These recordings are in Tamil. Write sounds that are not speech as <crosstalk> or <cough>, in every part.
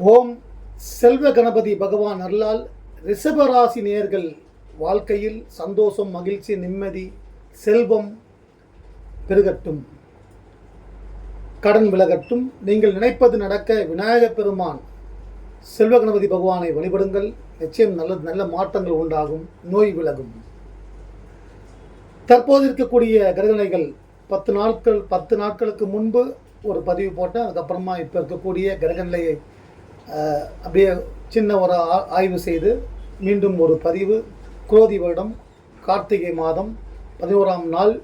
ஓம் செல்வ கணபதி பகவான் அருளால் ரிஷபராசி நேர்கள் வாழ்க்கையில் சந்தோஷம் மகிழ்ச்சி நிம்மதி செல்வம் பெருகட்டும். கடன் விலகட்டும். நீங்கள் நினைப்பது நடக்க விநாயகப் பெருமான் செல்வ கணபதி பகவானை வழிபடுங்கள். நிச்சயம் நல்ல நல்ல மாற்றங்கள் உண்டாகும். நோய் விலகும். தற்போது இருக்கக்கூடிய கிரகணைகள் பத்து நாட்கள் பத்து நாட்களுக்கு முன்பு ஒரு பதிவு போட்டேன். அதுக்கப்புறமா இப்போ இருக்கக்கூடிய கிரகநிலையை அப்படியே சின்ன ஒரு ஆ- ஆய்வு செய்து மீண்டும் ஒரு பதிவு. குரோதி வருடம் கார்த்திகை மாதம் பதினோராம் நாள்.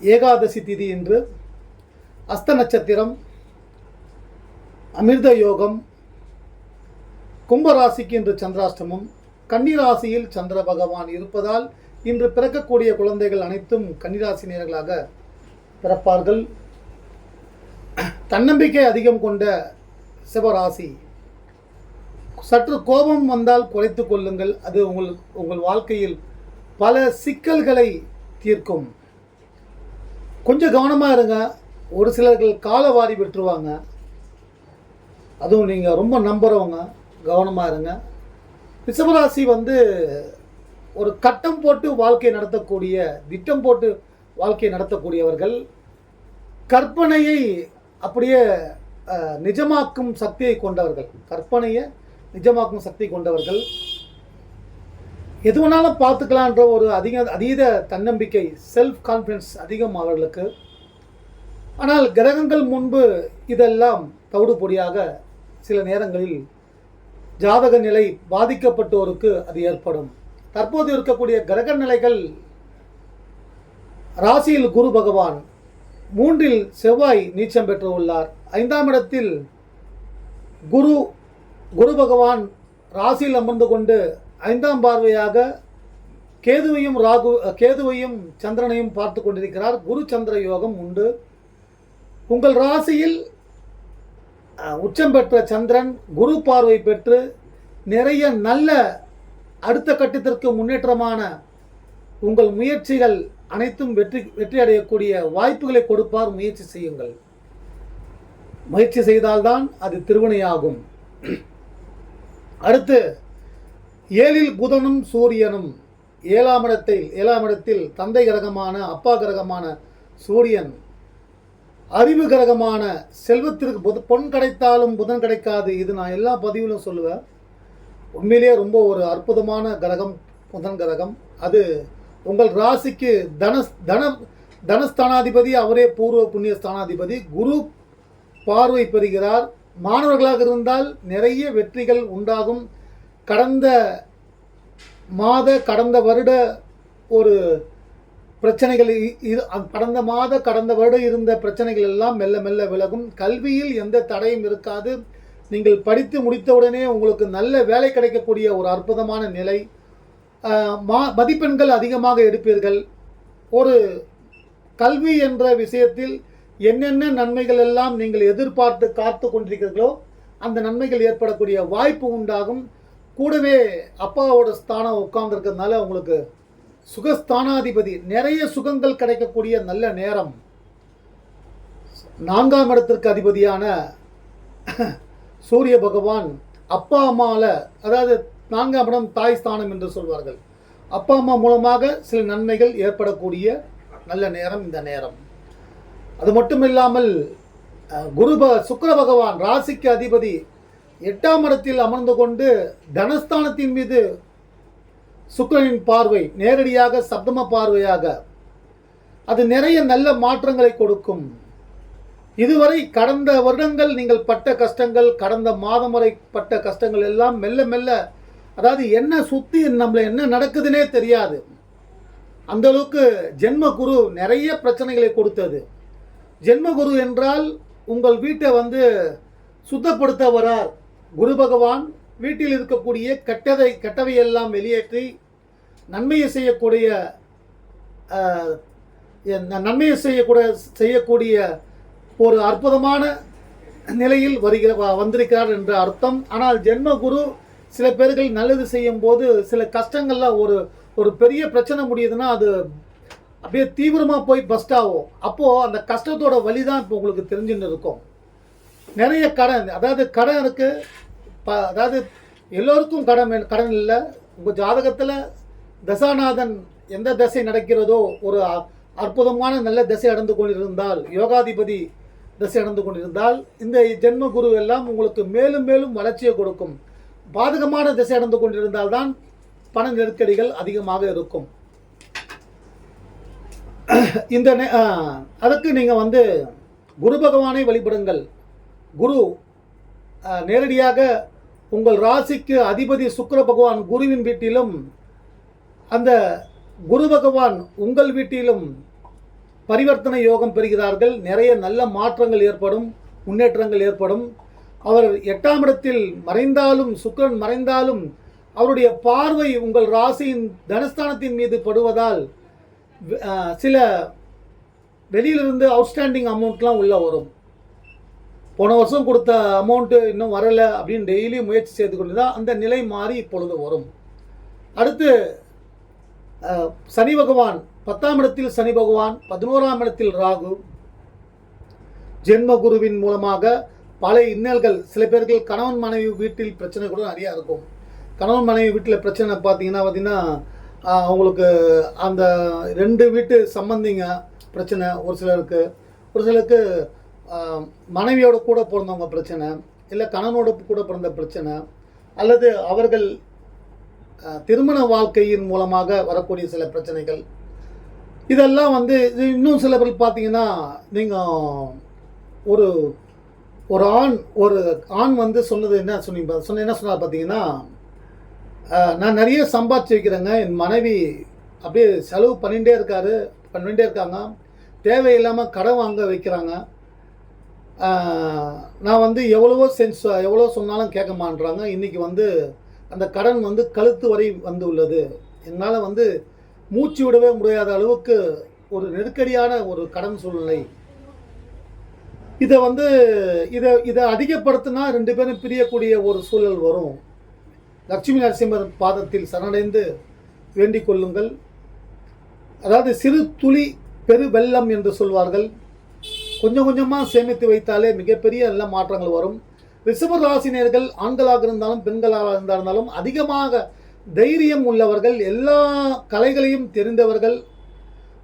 ஏகாதசி திதி என்று அஸ்த நட்சத்திரம் அமிர்த யோகம் கும்பராசிக்கு இன்று சந்திராஷ்டமம். கன்னிராசியில் சந்திர பகவான் இருப்பதால் இன்று பிறக்கக்கூடிய குழந்தைகள் அனைத்தும் கன்னிராசினியர்களாக பிறப்பார்கள். தன்னம்பிக்கை அதிகம் கொண்ட சிவராசி. சற்று கோபம் வந்தால் குறைத்து கொள்ளுங்கள். அது உங்கள் உங்கள் வாழ்க்கையில் பல சிக்கல்களை தீர்க்கும். கொஞ்சம் கவனமாக இருங்க. ஒரு சிலர்கள் காலவாரி விட்டுருவாங்க. அதுவும் நீங்கள் ரொம்ப நம்புகிறவங்க கவனமாக இருங்க. ரிஷபராசி வந்து ஒரு கட்டம் போட்டு வாழ்க்கை நடத்தக்கூடிய திட்டம் போட்டு வாழ்க்கை நடத்தக்கூடியவர்கள். கற்பனையை அப்படியே நிஜமாக்கும் சக்தியை கொண்டவர்கள். கற்பனையை நிஜமாக்கும் சக்தி கொண்டவர்கள். எது வேணாலும் பார்த்துக்கலான்ற ஒரு அதிக அதீத தன்னம்பிக்கை செல்ஃப் கான்ஃபிடன்ஸ் அதிகம் அவர்களுக்கு. ஆனால் கிரகங்கள் முன்பு இதெல்லாம் தவிடு பொடியாக சில நேரங்களில் ஜாதக நிலை பாதிக்கப்பட்டோருக்கு அது ஏற்படும். தற்போது இருக்கக்கூடிய கிரக நிலைகள் ராசியில் குரு பகவான் மூன்றில் செவ்வாய் நீச்சம் பெற்று உள்ளார் ஐந்தாம் இடத்தில் குரு குரு பகவான் ராசியில் அமர்ந்து கொண்டு ஐந்தாம் பார்வையாக கேதுவையும் ராகு கேதுவையும் சந்திரனையும் பார்த்து கொண்டிருக்கிறார். குரு சந்திர யோகம் உண்டு. உங்கள் ராசியில் உச்சம் பெற்ற சந்திரன் குரு பார்வை பெற்று நிறைய நல்ல அடுத்த கட்டத்திற்கு முன்னேற்றமான உங்கள் முயற்சிகள் அனைத்தும் வெற்றி வெற்றி அடையக்கூடிய வாய்ப்புகளை கொடுப்பார். முயற்சி செய்யுங்கள். முயற்சி செய்தால்தான் அது திருவினையாகும். அடுத்து ஏழில் புதனும் சூரியனும் ஏழாம் இடத்தில் ஏழாம் இடத்தில் தந்தை கிரகமான அப்பா கிரகமான சூரியன் அறிவு கிரகமான செல்வத்திற்கு புத பொன் கிடைத்தாலும் புதன் கிடைக்காது. இது நான் எல்லா பதிவிலும் சொல்லுவேன். உண்மையிலேயே ரொம்ப ஒரு அற்புதமான கிரகம் புதன் கிரகம். அது உங்கள் ராசிக்கு தன தன தனஸ்தானாதிபதி அவரே பூர்வ புண்ணிய ஸ்தானாதிபதி குரு பார்வை பெறுகிறார். மாணவர்களாக இருந்தால் நிறைய வெற்றிகள் உண்டாகும். கடந்த மாத கடந்த வருட ஒரு பிரச்சனைகள் இ- இரு- கடந்த மாத கடந்த வருடம் இருந்த பிரச்சனைகள் எல்லாம் மெல்ல மெல்ல விலகும். கல்வியில் எந்த தடையும் இருக்காது. நீங்கள் படித்து முடித்தவுடனே உங்களுக்கு நல்ல வேலை கிடைக்கக்கூடிய ஒரு அற்புதமான நிலை. மா மதிப்பெண்கள் அதிகமாக எடுப்பீர்கள். ஒரு கல்வி என்ற விஷயத்தில் என்னென்ன நன்மைகள் எல்லாம் நீங்கள் எதிர்பார்த்து காத்து கொண்டிருக்கிறீர்களோ அந்த நன்மைகள் ஏற்படக்கூடிய வாய்ப்பு உண்டாகும். கூடவே அப்பாவோட ஸ்தானம் உட்கார்ந்துருக்கிறதுனால உங்களுக்கு சுகஸ்தானாதிபதி நிறைய சுகங்கள் கிடைக்கக்கூடிய நல்ல நேரம். நான்காம் இடத்திற்கு அதிபதியான சூரிய பகவான் அப்பா அம்மாவில் அதாவது நான்காம் இடம் தாய் ஸ்தானம் என்று சொல்வார்கள். அப்பா அம்மா மூலமாக சில நன்மைகள் ஏற்படக்கூடிய நல்ல நேரம் இந்த நேரம். அது மட்டும் இல்லாமல் குரு ப பகவான் ராசிக்கு அதிபதி எட்டாம் இடத்தில் அமர்ந்து கொண்டு தனஸ்தானத்தின் மீது சுக்கரனின் பார்வை நேரடியாக சப்தம பார்வையாக அது நிறைய நல்ல மாற்றங்களை கொடுக்கும். இதுவரை கடந்த வருடங்கள் நீங்கள் பட்ட கஷ்டங்கள் கடந்த மாதம் வரை பட்ட கஷ்டங்கள் எல்லாம் மெல்ல மெல்ல அதாவது என்ன சுத்தி நம்மள என்ன நடக்குதுன்னே தெரியாது. அந்த அளவுக்கு ஜென்ம குரு நிறைய பிரச்சனைகளை கொடுத்தது. ஜென்ம குரு என்றால் உங்கள் வீட்டை வந்து சுத்தப்படுத்த வரார் குரு பகவான் வீட்டில் இருக்கக்கூடிய கெட்டதை கெட்டவையெல்லாம் வெளியேற்றி நன்மையை செய்யக்கூடிய நன்மையை செய்யக்கூடிய செய்யக்கூடிய ஒரு அற்புதமான நிலையில் வருகிற வ- வந்திருக்கிறார் என்ற அர்த்தம். ஆனால் ஜென்ம குரு சில பேர்கள் நல்லது செய்யும் போது சில கஷ்டங்கள்லாம் ஒரு ஒரு பெரிய பிரச்சனை முடியுதுன்னா அது அப்படியே தீவிரமாக போய் பஸ்ட் ஆகும். அப்போது அந்த கஷ்டத்தோட வழி தான் இப்போ உங்களுக்கு தெரிஞ்சுன்னு இருக்கும். நிறைய கடன் அதாவது கடன் இருக்குது ப அதாவது எல்லோருக்கும் கடன் கடன் இல்லை. உங்கள் ஜாதகத்தில் தசாநாதன் எந்த திசை நடக்கிறதோ ஒரு அ- அற்புதமான நல்ல திசை அடைந்து கொண்டிருந்தால் யோகாதிபதி திசை அடைந்து கொண்டிருந்தால் இந்த ஜென்ம குரு எல்லாம் உங்களுக்கு மேலும் மேலும் வளர்ச்சியை கொடுக்கும். பாதகமான திசை அடைந்து கொண்டிருந்தால் தான் பண நெருக்கடிகள் அதிகமாக இருக்கும். இந்த நே- அதுக்கு நீங்கள் வந்து குரு பகவானை வழிபடுங்கள். குரு நேரடியாக உங்கள் ராசிக்கு அதிபதி சுக்கர பகவான் குருவின் வீட்டிலும் அந்த குரு பகவான் உங்கள் வீட்டிலும் பரிவர்த்தனை யோகம் பெறுகிறார்கள். நிறைய நல்ல மாற்றங்கள் ஏற்படும் முன்னேற்றங்கள் ஏற்படும். அவர் எட்டாம் இடத்தில் மறைந்தாலும் சுக்கரன் மறைந்தாலும் அவருடைய பார்வை உங்கள் ராசியின் தனஸ்தானத்தின் மீது படுவதால் சில வெளியிலிருந்து அவுட்ஸ்டாண்டிங் அமௌண்ட்லாம் உள்ளே வரும். போன வருஷம் கொடுத்த அமௌண்ட்டு இன்னும் வரலை அப்படின்னு டெய்லி முயற்சி செய்து கொண்டு தான் அந்த நிலை மாறி இப்பொழுது வரும். அடுத்து சனி பகவான் பத்தாம் இடத்தில் சனி பகவான் பதினோராம் இடத்தில் ராகு ஜென்ம குருவின் மூலமாக பல இன்னல்கள் சில பேர்கள் கணவன் மனைவி வீட்டில் பிரச்சனை கூட நிறையா இருக்கும். கணவன் மனைவி வீட்டில் பிரச்சனை பார்த்தீங்கன்னா பார்த்தீங்கன்னா அவங்களுக்கு அந்த ரெண்டு வீட்டு சம்பந்திங்க பிரச்சனை ஒரு சிலருக்கு. ஒரு சிலருக்கு மனைவியோட கூட பிறந்தவங்க பிரச்சனை இல்லை கணவனோட கூட பிறந்த பிரச்சனை அல்லது அவர்கள் திருமண வாழ்க்கையின் மூலமாக வரக்கூடிய சில பிரச்சனைகள். இதெல்லாம் வந்து இது இன்னும் சில பேர் பார்த்தீங்கன்னா நீங்கள் ஒரு ஒரு ஆண் ஒரு ஆண் வந்து சொன்னது என்ன சொன்னீங்க சொன்ன என்ன சொன்னார் பார்த்தீங்கன்னா நான் நிறைய சம்பாதிச்சு வைக்கிறேங்க என் மனைவி அப்படியே செலவு பண்ணிகிட்டே இருக்காரு பண்ணிகிட்டே இருக்காங்க. தேவையில்லாமல் கடன் வாங்க வைக்கிறாங்க. நான் வந்து எவ்வளவோ சென்ஸ் எவ்வளோ சொன்னாலும் கேட்க மாட்றாங்க. இன்றைக்கி வந்து அந்த கடன் வந்து கழுத்து வரை வந்து உள்ளது. என்னால் வந்து மூச்சு விடவே முடியாத அளவுக்கு ஒரு நெருக்கடியான ஒரு கடன் சூழ்நிலை. இதை வந்து இதை இதை அதிகப்படுத்தினா ரெண்டு பேரும் பிரியக்கூடிய ஒரு சூழல் வரும். லட்சுமி நரசிம்மர் பாதத்தில் சரணடைந்து வேண்டிக் கொள்ளுங்கள். அதாவது சிறு துளி பெரு வெள்ளம் என்று சொல்வார்கள். கொஞ்சம் கொஞ்சமாக சேமித்து வைத்தாலே மிகப்பெரிய நல்ல மாற்றங்கள் வரும். ரிஷப ராசினியர்கள் ஆண்களாக இருந்தாலும் பெண்களாக இருந்தாலும் அதிகமாக தைரியம் உள்ளவர்கள் எல்லா கலைகளையும் தெரிந்தவர்கள்.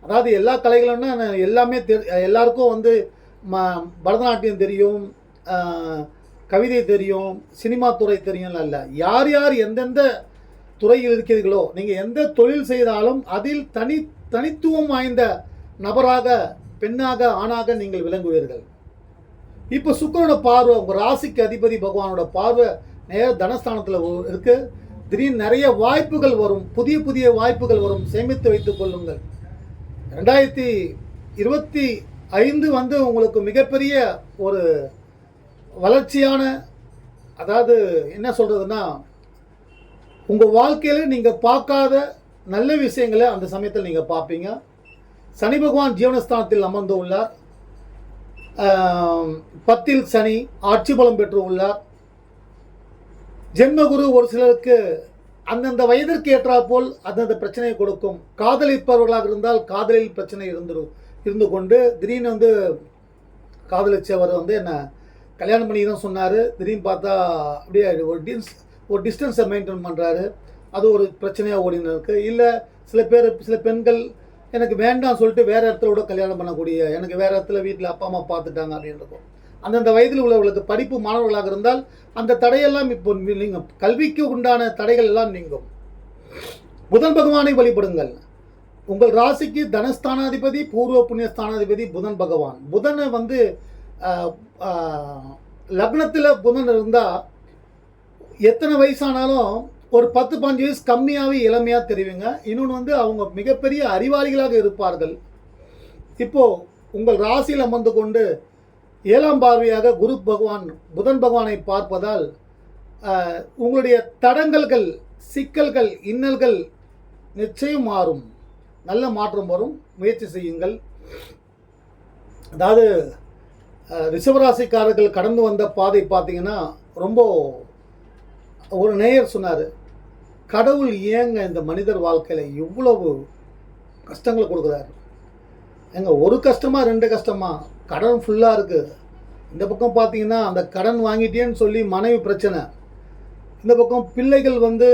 அதாவது எல்லா கலைகளும்னா எல்லாமே தெரி எல்லாருக்கும் வந்து ம பரதநாட்டியம் தெரியும் கவிதை தெரியும் சினிமா துறை தெரியும் இல்லை. யார் யார் எந்தெந்த துறையில் இருக்கிறீர்களோ நீங்கள் எந்த தொழில் செய்தாலும் அதில் தனி தனித்துவம் வாய்ந்த நபராக பெண்ணாக ஆணாக நீங்கள் விளங்குவீர்கள். இப்போ சுக்கிரனோட பார்வை உங்கள் ராசிக்கு அதிபதி பகவானோட பார்வை நேர தனஸ்தானத்தில் இருக்கு. திடீர்னு நிறைய வாய்ப்புகள் வரும். புதிய புதிய வாய்ப்புகள் வரும். சேமித்து வைத்துக் கொள்ளுங்கள். ரெண்டாயிரத்தி இருபத்தி ஐந்து வந்து உங்களுக்கு மிகப்பெரிய ஒரு வளர்ச்சியான அதாவது என்ன சொல்கிறதுன்னா உங்கள் வாழ்க்கையில் நீங்கள் பார்க்காத நல்ல விஷயங்களை அந்த சமயத்தில் நீங்கள் பார்ப்பீங்க. சனி பகவான் ஜீவனஸ்தானத்தில் அமர்ந்து உள்ளார். பத்தில் சனி ஆட்சி பலம் பெற்று உள்ளார். ஜென்மகுரு ஒரு சிலருக்கு அந்தந்த வயதிற்கு ஏற்றாற்போல் அந்தந்த பிரச்சனையை கொடுக்கும். காதலிப்பவர்களாக இருந்தால் காதலில் பிரச்சனை இருந்துடும் இருந்து கொண்டு திடீர்னு வந்து காதலிச்சவர் வந்து என்னை கல்யாணம் பண்ணி தான் சொன்னார். திடீர்னு பார்த்தா அப்படியே ஒரு டிஸ் ஒரு டிஸ்டன்ஸை மெயின்டைன் பண்ணுறாரு அது ஒரு பிரச்சனையாக ஓடினு இருக்குது இல்லை சில பேர் சில பெண்கள் எனக்கு வேண்டாம் சொல்லிட்டு வேறு இடத்துல கூட கல்யாணம் பண்ணக்கூடிய எனக்கு வேறு இடத்துல வீட்டில் அப்பா அம்மா பார்த்துட்டாங்க அப்படின்னு இருக்கும். அந்தந்த வயதில் உள்ளவர்களுக்கு படிப்பு மாணவர்களாக இருந்தால் அந்த தடையெல்லாம் இப்போ நீங்கும் கல்விக்கு உண்டான தடைகள் எல்லாம் நீங்கும். புதன் பகவானை வழிபடுங்கள். உங்கள் ராசிக்கு தனஸ்தானாதிபதி பூர்வ புண்ணிய ஸ்தானாதிபதி புதன் பகவான். புதனை வந்து லக்னத்தில் புதன் இருந்தால் எத்தனை வயசானாலும் ஒரு பத்து பாஞ்சு வயசு கம்மியாகவே இளமையாக தெரிவிங்க இன்னொன்று வந்து அவங்க மிகப்பெரிய அறிவாளிகளாக இருப்பார்கள். இப்போது உங்கள் ராசியில் அமர்ந்து கொண்டு ஏழாம் பார்வையாக குரு பகவான் புதன் பகவானை பார்ப்பதால் உங்களுடைய தடங்கல்கள் சிக்கல்கள் இன்னல்கள் நிச்சயம் மாறும். நல்ல மாற்றம் வரும். முயற்சி செய்யுங்கள். அதாவது ரிஷபராசிக்காரர்கள் கடந்து வந்த பாதை பார்த்தீங்கன்னா ரொம்ப ஒரு நேயர் சொன்னார் கடவுள் ஏங்க இந்த மனிதர் வாழ்க்கையில் இவ்வளவு கஷ்டங்களை கொடுக்குறாரு? ஏங்க ஒரு கஷ்டமா ரெண்டு கஷ்டமா? கடன் ஃபுல்லாக இருக்குது இந்த பக்கம் பார்த்தீங்கன்னா அந்த கடன் வாங்கிட்டேன்னு சொல்லி மனைவி பிரச்சனை. இந்த பக்கம் பிள்ளைகள் வந்து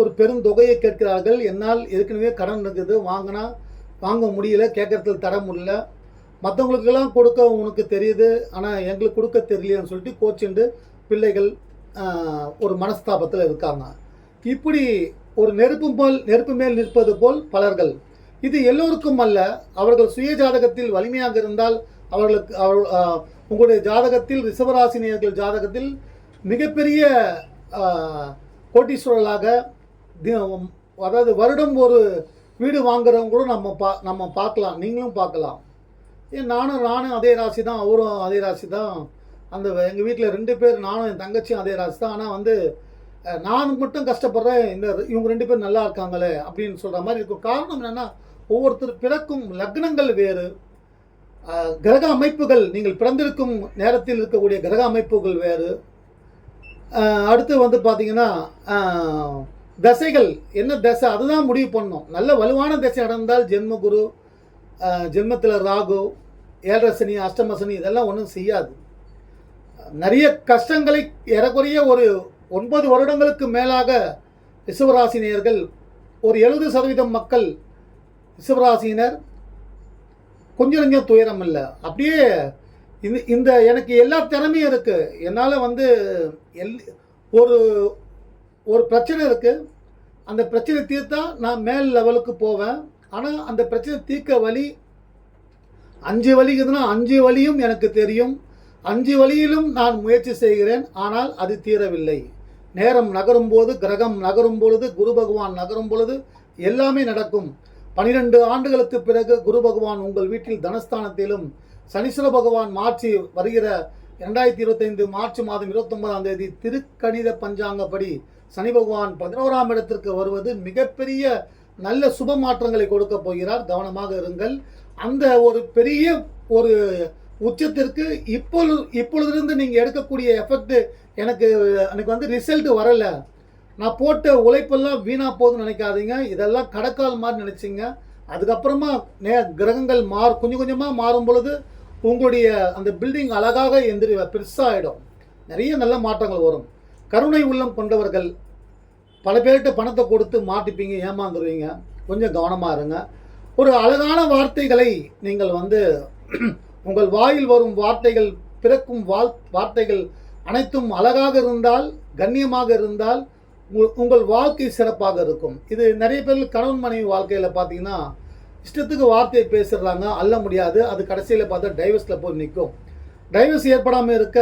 ஒரு பெருந்தொகையை கேட்கிறார்கள். என்னால் ஏற்கனவே கடன் இருக்குது. வாங்கினா வாங்க முடியல. கேட்கறதுக்கு தர முடியல. மற்றவங்களுக்கெல்லாம் கொடுக்க உனக்கு தெரியுது. ஆனால் எங்களுக்கு கொடுக்க தெரியலன்னு சொல்லிட்டு கோச்சுண்டு பிள்ளைகள் ஒரு மனஸ்தாபத்தில் இருக்காங்க. இப்படி ஒரு நெருப்பு போல் நெருப்பு மேல் நிற்பது போல் பலர்கள். இது எல்லோருக்கும் அல்ல. அவர்கள் சுய ஜாதகத்தில் வலிமையாக இருந்தால் அவர்களுக்கு அவர் உங்களுடைய ஜாதகத்தில் ரிஷபராசினியர்கள் ஜாதகத்தில் மிகப்பெரிய கோட்டீஸ்வரர்களாக அதாவது வருடம் ஒரு வீடு வாங்குறவங்க கூட நம்ம பா நம்ம பார்க்கலாம். நீங்களும் பார்க்கலாம். ஏன் நானும் நானும் அதே ராசி தான் அவரும் அதே ராசி தான். அந்த எங்கள் வீட்டில் ரெண்டு பேர் நானும் என் தங்கச்சியும் அதே ராசி தான். ஆனால் வந்து நான் மட்டும் கஷ்டப்படுறேன் இந்த இவங்க ரெண்டு பேரும் நல்லா இருக்காங்களே அப்படின்னு சொல்கிற மாதிரி இருக்கும். காரணம் என்னென்னா ஒவ்வொருத்தர் பிறக்கும் லக்னங்கள் வேறு. கிரக அமைப்புகள் நீங்கள் பிறந்திருக்கும் நேரத்தில் இருக்கக்கூடிய கிரக அமைப்புகள் வேறு. அடுத்து வந்து பார்த்தீங்கன்னா தசைகள் என்ன தசை? அதுதான் முடிவு பண்ணோம் நல்ல வலுவான தசை நடந்தால் ஜென்மகுரு ஜென்மத்தில் ராகு ஏழரசனி அஷ்டமசனி இதெல்லாம் ஒன்றும் செய்யாது. நிறைய கஷ்டங்களை ஏறக்குறைய ஒரு ஒன்பது வருடங்களுக்கு மேலாக ரிஷபராசினியர்கள் ஒரு எழுபது சதவீதம் மக்கள் ரிஷபராசினர் கொஞ்சம் கொஞ்சம் துயரம் இல்லை. அப்படியே இந்த இந்த எனக்கு எல்லா திறமையும் இருக்குது என்னால் வந்து எல் ஒரு ஒரு பிரச்சனை இருக்குது அந்த பிரச்சனை தீர்த்தா நான் மேல் லெவலுக்கு போவேன். ஆனால் அந்த பிரச்சனை தீர்க்க வழி அஞ்சு வழி இருக்குதுன்னா அஞ்சு வழியும் எனக்கு தெரியும். அஞ்சு வழியிலும் நான் முயற்சி செய்கிறேன். ஆனால் அது தீரவில்லை. நேரம் நகரும் போது கிரகம் நகரும் பொழுது குரு பகவான் நகரும் பொழுது எல்லாமே நடக்கும். பனிரெண்டு ஆண்டுகளுக்கு பிறகு குரு பகவான் உங்கள் வீட்டில் தனஸ்தானத்திலும் சனீஸ்வர பகவான் மார்ச் வருகிற இரண்டாயிரத்தி இருபத்தைந்து மார்ச் மாதம் இருபத்தொன்பதாம் தேதி திருக்கணித பஞ்சாங்கப்படி சனி பகவான் பதினோராம் இடத்திற்கு வருவது மிகப்பெரிய நல்ல சுப மாற்றங்களை கொடுக்க போகிறார். கவனமாக இருங்கள். அந்த ஒரு பெரிய ஒரு உச்சத்திற்கு இப்பொழுது இப்பொழுதிருந்து நீங்கள் எடுக்கக்கூடிய எஃபெக்ட் எனக்கு எனக்கு வந்து ரிசல்ட் வரலை. நான் போட்ட உழைப்பெல்லாம் வீணாக போகுதுன்னு நினைக்காதீங்க. இதெல்லாம் கடக்கால் மாதிரி நினச்சிங்க. அதுக்கப்புறமா நே கிரகங்கள் மாறு கொஞ்சம் கொஞ்சமாக மாறும் பொழுது உங்களுடைய அந்த பில்டிங் அழகாக எந்திரி பெருசாகிடும் நிறைய நல்ல மாற்றங்கள் வரும். கருணை உள்ளம் கொண்டவர்கள் பல பேர்கிட்ட பணத்தை கொடுத்து மாட்டிப்பீங்க ஏமாந்துருவீங்க. கொஞ்சம் கவனமாக இருங்க. ஒரு அழகான வார்த்தைகளை நீங்கள் வந்து <clears throat> உங்கள் வாயில் வரும் வார்த்தைகள் பிறக்கும் வாழ் வார்த்தைகள் அனைத்தும் அழகாக இருந்தால் கண்ணியமாக இருந்தால் உங்கள் உங்கள் வாழ்க்கை சிறப்பாக இருக்கும். இது நிறைய பேர் கணவன் மனைவி வாழ்க்கையில் பார்த்தீங்கன்னா இஷ்டத்துக்கு வார்த்தையை பேசிடுறாங்க அல்ல முடியாது. அது கடைசியில் பார்த்தா டைவர்ஸில் போய் நிற்கும் டைவர்ஸ் ஏற்படாமல் இருக்க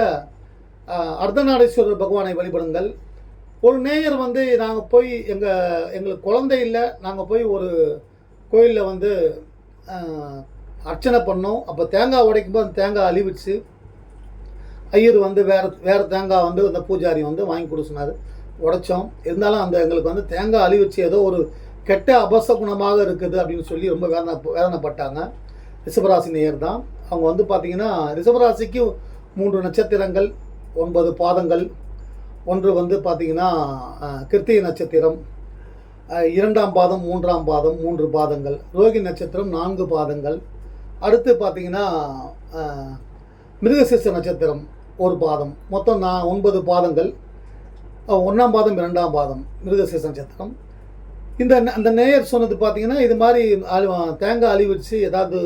அஹ், பகவானை வழிபடுங்கள். ஒரு நேயர் வந்து நாங்கள் போய் எங்கள் எங்களுக்கு குழந்தை இல்லை நாங்கள் போய் ஒரு கோயிலில் வந்து அர்ச்சனை பண்ணோம். அப்போ தேங்காய் உடைக்கும் போது அந்த தேங்காய் அழிவிச்சு ஐயர் வந்து வேறு வேறு தேங்காய் வந்து அந்த பூஜாரி வந்து வாங்கி கொடு உடைச்சோம். இருந்தாலும் அந்த எங்களுக்கு வந்து தேங்காய் அழிவிச்சு ஏதோ ஒரு கெட்ட அபச குணமாக இருக்குது அப்படின்னு சொல்லி ரொம்ப வேதனை வேதனைப்பட்டாங்க. ரிஷபராசி நேயர் தான். அவங்க வந்து பார்த்தீங்கன்னா ரிஷபராசிக்கு மூன்று நட்சத்திரங்கள் ஒன்பது பாதங்கள். ஒன்று வந்து பார்த்திங்கன்னா கிருத்திகை நட்சத்திரம். இரண்டாம் பாதம் மூன்றாம் பாதம் மூன்று பாதங்கள். ரோகி நட்சத்திரம் நான்கு பாதங்கள். அடுத்து பார்த்தீங்கன்னா மிருகசிச நட்சத்திரம் ஒரு பாதம். மொத்தம் நான் ஒன்பது பாதங்கள். ஒன்றாம் பாதம் இரண்டாம் பாதம் மிருகசிச நட்சத்திரம். இந்த அந்த நேயர் சொன்னது பார்த்தீங்கன்னா இது மாதிரி அழி- தேங்காய் அழிவிச்சு ஏதாவது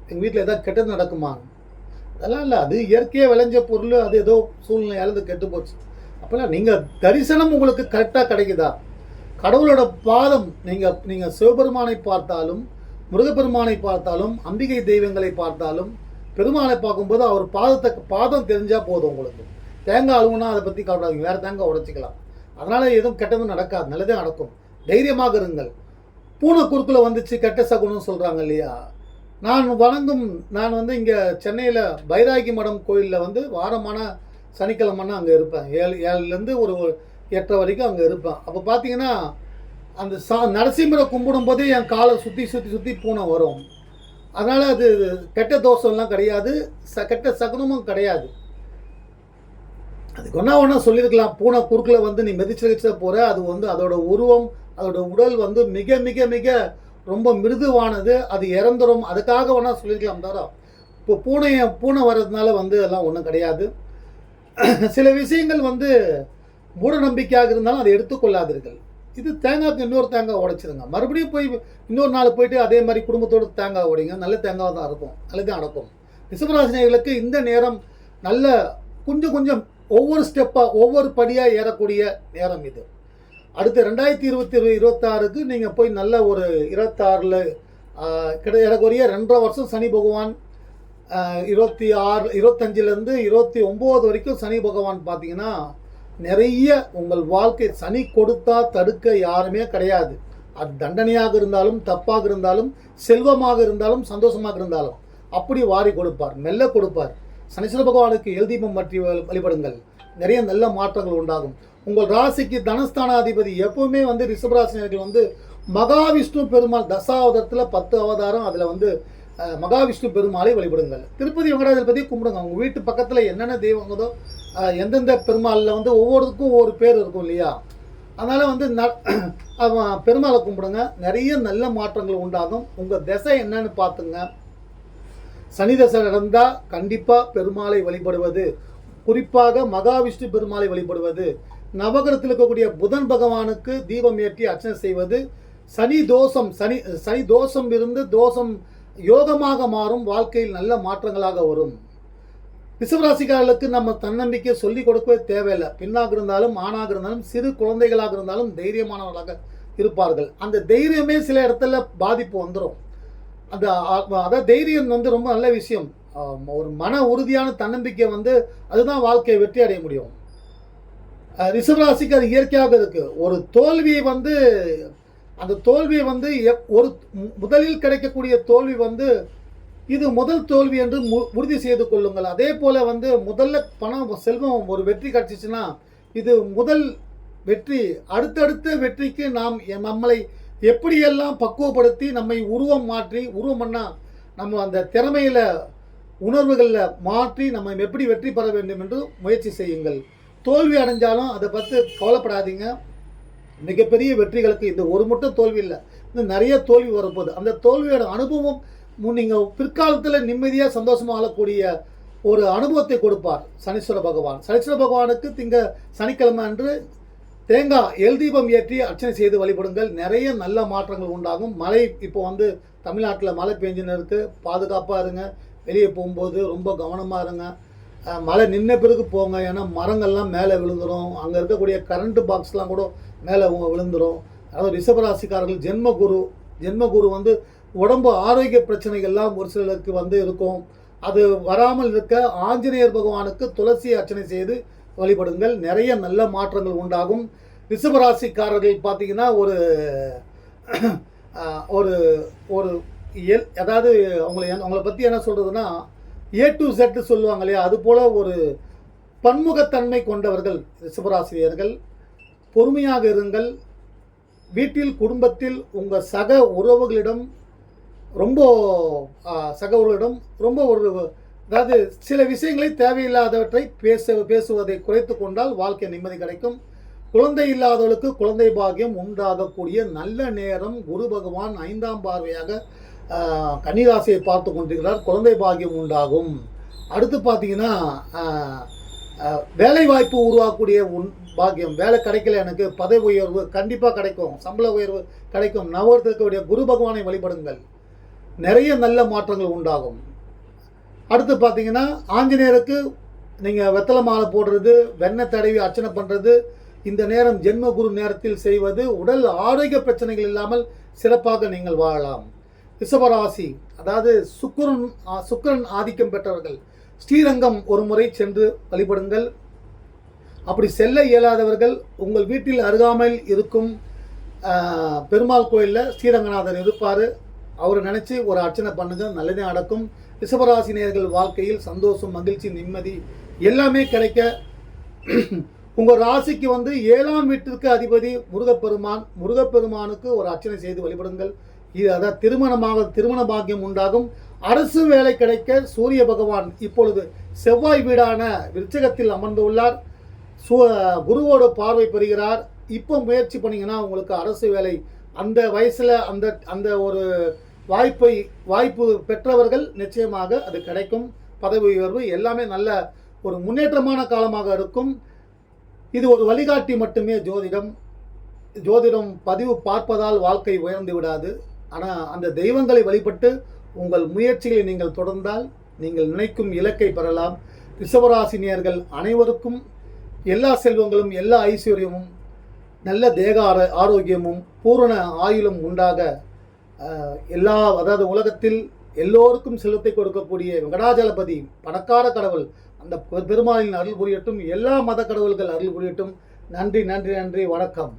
எங்கள் வீட்டில் ஏதாவது கெட்டது நடக்குமா? அதெல்லாம் இல்லை. அது இயற்கையாக விளைஞ்ச பொருள் அது ஏதோ சூழ்நிலையால் அது கெட்டு போச்சு. அப்போல்லாம் நீங்கள் தரிசனம் உங்களுக்கு கரெக்டாக கிடைக்குதா? கடவுளோட பாதம் நீங்கள் நீங்கள் சிவபெருமானை பார்த்தாலும் முருகப்பெருமானை பார்த்தாலும் அம்பிகை தெய்வங்களை பார்த்தாலும் பெருமானை பார்க்கும்போது அவர் பாதத்தை பாதம் தெரிஞ்சால் போதும் உங்களுக்கு. தேங்காய் அழுவுனா அதை பற்றி கவலைங்க வேறு தேங்காய் உடச்சிக்கலாம். அதனால் எதுவும் கெட்டதும் நடக்காது. நல்லதே நடக்கும். தைரியமாக இருங்கள். பூனை குறுக்கில் வந்துச்சு கெட்ட சகுனம் சொல்கிறாங்க இல்லையா? நான் வணங்கும் நான் வந்து இங்கே சென்னையில் பைராகி மடம் கோயிலில் வந்து வாரமான சனிக்கிழமைன்னா அங்கே இருப்பேன். ஏழு ஏழுலேருந்து ஒரு எட்டரை வரைக்கும் அங்கே இருப்பேன். அப்போ பார்த்தீங்கன்னா அந்த சா நரசிம்மரை கும்பிடும் போதே என் காலை சுற்றி சுற்றி சுற்றி பூனை வரும். அதனால் அது கெட்ட தோஷம்லாம் கிடையாது. ச கெட்ட சகுனமும் கிடையாது. அதுக்கு ஒன்றா ஒன்றா சொல்லியிருக்கலாம். பூனை குறுக்கில் வந்து நீ மிதிச்சு மிதிச்சு போகிற அது வந்து அதோட உருவம் அதோட உடல் வந்து மிக மிக மிக ரொம்ப மிருதுவானது அது இறந்துரும். அதுக்காக வேணா சொல்லியிருக்கலாம் தவிர இப்போ பூனையை பூனை வர்றதுனால வந்து அதெல்லாம் ஒன்றும் கிடையாது. சில விஷயங்கள் வந்து மூட நம்பிக்கையாக இருந்தாலும் அதை எடுத்துக்கொள்ளாதீர்கள். இது தேங்காய்க்கு இன்னொரு தேங்காய் உடைச்சிருங்க. மறுபடியும் போய் இன்னொரு நாள் போயிட்டு அதே மாதிரி குடும்பத்தோடு தேங்காய் உடைங்க. நல்ல தேங்காய் தான் இருக்கும். நல்லதான் நடக்கும். ரிஷபராசினியர்களுக்கு இந்த நேரம் நல்ல கொஞ்சம் கொஞ்சம் ஒவ்வொரு ஸ்டெப்பாக ஒவ்வொரு படியாக ஏறக்கூடிய நேரம் இது. அடுத்த ரெண்டாயிரத்தி இருபத்தி இருபத்தாறுக்கு நீங்கள் போய் நல்ல ஒரு இருபத்தாறில் கிட்ட ஏறக்குறைய ரெண்டரை வருஷம் சனி பகவான் இருபத்தி ஆறு இருபத்தஞ்சிலேருந்து இருபத்தி ஒம்பது வரைக்கும் சனி பகவான் பார்த்தீங்கன்னா நிறைய உங்கள் வாழ்க்கை சனி கொடுத்தா தடுக்க யாருமே கிடையாது. அது தண்டனையாக இருந்தாலும் தப்பாக இருந்தாலும் செல்வமாக இருந்தாலும் சந்தோஷமாக இருந்தாலும் அப்படி வாரி கொடுப்பார் மெல்ல கொடுப்பார். சனீஸ்வர பகவானுக்கு எழுதீபம் பற்றி வழிபடுங்கள். நிறைய நல்ல மாற்றங்கள் உண்டாகும். உங்கள் ராசிக்கு தனஸ்தானாதிபதி எப்பவுமே வந்து ரிஷபராசினர்கள் வந்து மகாவிஷ்ணு பெருமாள் தசாவதத்தில் பத்து அவதாரம் அதில் வந்து மகாவிஷ்ணு பெருமாளை வழிபடுங்கள். திருப்பதி வெங்கடாஜலபதி கும்பிடுங்க. உங்கள் வீட்டு பக்கத்தில் என்னென்ன தெய்வங்களோ எந்தெந்த பெருமாளில் வந்து ஒவ்வொருத்துக்கும் ஒவ்வொரு பேர் இருக்கும் இல்லையா? அதனால் வந்து ந பெருமாளை கும்பிடுங்க. நிறைய நல்ல மாற்றங்கள் உண்டாகும். உங்கள் திசை என்னன்னு பார்த்துங்க. சனி தசை நடந்தால் கண்டிப்பாக பெருமாளை வழிபடுவது. குறிப்பாக மகாவிஷ்ணு பெருமாளை வழிபடுவது. நவகிரகத்தில் இருக்கக்கூடிய புதன் பகவானுக்கு தீபம் ஏற்றி அர்ச்சனை செய்வது. சனி தோஷம் சனி சனி தோஷம் இருந்து தோஷம் யோகமாக மாறும் வாழ்க்கையில் நல்ல மாற்றங்களாக வரும். ரிஷபராசிக்காரர்களுக்கு நம்ம தன்னம்பிக்கை சொல்லிக் கொடுக்கவே தேவையில்லை. பெண்ணாக இருந்தாலும் ஆணாக இருந்தாலும் சிறு குழந்தைகளாக இருந்தாலும் தைரியமானவர்களாக இருப்பார்கள். அந்த தைரியமே சில இடத்துல பாதிப்பு வந்துடும் அந்த அதான் தைரியம் வந்து ரொம்ப நல்ல விஷயம். ஒரு மன உறுதியான தன்னம்பிக்கை வந்து அதுதான் வாழ்க்கையை வெற்றி அடைய முடியும். ரிஷபராசிக்கு அது இயற்கையாக இருக்குது ஒரு தோல்வியை வந்து அந்த தோல்வியை வந்து ஒரு முதலில் கிடைக்கக்கூடிய தோல்வி வந்து இது முதல் தோல்வி என்று மு- உறுதி செய்து கொள்ளுங்கள். அதே போல் வந்து முதல்ல பணம் செல்வம் ஒரு வெற்றி கிடச்சிச்சுன்னா இது முதல் வெற்றி அடுத்தடுத்த வெற்றிக்கு நாம் நம்மளை எப்படியெல்லாம் பக்குவப்படுத்தி நம்மை உருவம் மாற்றி உருவம் பண்ணால் நம்ம அந்த திறமையில் உணர்வுகளில் மாற்றி நம்ம எப்படி வெற்றி பெற வேண்டும் என்று முயற்சி செய்யுங்கள். தோல்வி அடைஞ்சாலும் அதை பற்றி கவலைப்படாதீங்க. மிகப்பெரிய வெற்றிகளுக்கு இந்த ஒரு மட்டும் தோல்வி இல்லை. இன்னும் நிறைய தோல்வி வரப்போகுது. அந்த தோல்வியோட அனுபவம் நீங்கள் பிற்காலத்தில் நிம்மதியாக சந்தோஷமாக ஆளக்கூடிய ஒரு அனுபவத்தை கொடுப்பார் சனீஸ்வர பகவான். சனீஸ்வர பகவானுக்கு திங்க சனிக்கிழமை அன்று தேங்காய் எல் தீபம் ஏற்றி அர்ச்சனை செய்து வழிபடுங்கள். நிறைய நல்ல மாற்றங்கள் உண்டாகும். மழை இப்போ வந்து தமிழ்நாட்டில் மழை பெஞ்சுன்னு இருக்குது பாதுகாப்பாக இருங்க. வெளியே போகும்போது ரொம்ப கவனமாக இருங்க. மழை நின்ன பிறகு போங்க. ஏன்னா மரங்கள்லாம் மேலே விழுந்துரும். அங்கே இருக்கக்கூடிய கரண்ட்டு பாக்ஸ்லாம் கூட மேலே விழுந்துரும். அதாவது ரிஷபராசிக்காரர்கள் ஜென்மகுரு ஜென்மகுரு வந்து உடம்பு ஆரோக்கிய பிரச்சனைகள்லாம் ஒரு சிலருக்கு வந்து இருக்கும். அது வராமல் இருக்க ஆஞ்சநேயர் பகவானுக்கு துளசி அர்ச்சனை செய்து வழிபடுங்கள். நிறைய நல்ல மாற்றங்கள் உண்டாகும். ரிஷபராசிக்காரர்கள் பார்த்தீங்கன்னா ஒரு ஒரு ஒரு எல் அதாவது அவங்களை அவங்கள பற்றி என்ன சொல்கிறதுனா ஏ டு செட்டு சொல்லுவாங்க இல்லையா? அது போல் ஒரு பன்முகத்தன்மை கொண்டவர்கள் ரிஷபராசிரியர்கள் பொறுமையாக இருங்கள். வீட்டில் குடும்பத்தில் உங்கள் சக உறவுகளிடம் ரொம்ப சக உறவுகளிடம் ரொம்ப ஒரு அதாவது சில விஷயங்களை தேவையில்லாதவற்றை பேச பேசுவதை குறைத்து கொண்டால் வாழ்க்கை நிம்மதி கிடைக்கும். குழந்தை இல்லாதவர்களுக்கு குழந்தை பாகியம் உண்டாகக்கூடிய நல்ல நேரம் குரு பகவான் ஐந்தாம் பார்வையாக கன்னிராசியை பார்த்து கொண்டிருக்கிறார். குழந்தை பாகியம் உண்டாகும். அடுத்து பார்த்தீங்கன்னா வேலை வாய்ப்பு உருவாக்கக்கூடிய உன் பாக்கியம். வேலை கிடைக்கல எனக்கு பதவி உயர்வு கண்டிப்பாக கிடைக்கும். சம்பள உயர்வு கிடைக்கும். நவரத்திற்குடைய குரு பகவானை வழிபடுங்கள். நிறைய நல்ல மாற்றங்கள் உண்டாகும். அடுத்து பார்த்தீங்கன்னா ஆஞ்சநேயருக்கு நீங்கள் வெத்தலை மாலை போடுறது வெண்ணெய் தடவி அர்ச்சனை பண்ணுறது இந்த நேரம் ஜென்ம குரு நேரத்தில் செய்வது உடல் ஆரோக்கிய பிரச்சனைகள் இல்லாமல் சிறப்பாக நீங்கள் வாழலாம். ரிஷபராசி அதாவது சுக்கிரன் சுக்கரன் சுக்கிரன் ஆதிக்கம் பெற்றவர்கள் ஸ்ரீரங்கம் ஒரு முறை சென்று வழிபடுங்கள். அப்படி செல்ல இயலாதவர்கள் உங்கள் வீட்டில் அருகாமையில் இருக்கும் பெருமாள் கோயிலில் ஸ்ரீரங்கநாதர் இருப்பார். அவரை நினச்சி ஒரு அர்ச்சனை பண்ணுங்கள் நல்லதே நடக்கும். ரிஷபராசினியர்கள் வாழ்க்கையில் சந்தோஷம் மகிழ்ச்சி நிம்மதி எல்லாமே கிடைக்க உங்கள் ராசிக்கு வந்து ஏழாம் வீட்டிற்கு அதிபதி முருகப்பெருமான். முருகப்பெருமானுக்கு ஒரு அர்ச்சனை செய்து வழிபடுங்கள். இது அதாவது திருமணமாக திருமண பாக்கியம் உண்டாகும். அரசு வேலை கிடைக்க சூரிய பகவான் இப்பொழுது செவ்வாய் வீடான விருச்சகத்தில் அமர்ந்துள்ளார். சூ குருவோட பார்வை பெறுகிறார். இப்போ முயற்சி பண்ணிங்கன்னா உங்களுக்கு அரசு வேலை அந்த வயசில் அந்த அந்த ஒரு வாய்ப்பை வாய்ப்பு பெற்றவர்கள் நிச்சயமாக அது கிடைக்கும். பதவி உயர்வு எல்லாமே நல்ல ஒரு முன்னேற்றமான காலமாக இருக்கும். இது ஒரு வழிகாட்டி மட்டுமே ஜோதிடம். ஜோதிடம் பதிவு பார்ப்பதால் வாழ்க்கை உயர்ந்து விடாது. ஆனால் அந்த தெய்வங்களை வழிபட்டு உங்கள் முயற்சிகளை நீங்கள் தொடர்ந்தால் நீங்கள் நினைக்கும் இலக்கை பெறலாம். ரிஷபராசினியர்கள் அனைவருக்கும் எல்லா செல்வங்களும் எல்லா ஐஸ்வர்யமும் நல்ல தேக ஆரோக்கியமும் பூரண ஆயுளும் உண்டாக எல்லா அதாவது உலகத்தில் எல்லோருக்கும் செல்வத்தை கொடுக்கக்கூடிய வெங்கடாஜலபதி பணக்கார கடவுள் அந்த பெருமாளின் அருள் புரியட்டும் எல்லா மத கடவுள்கள் அருள் புரியட்டும். நன்றி நன்றி நன்றி வணக்கம்.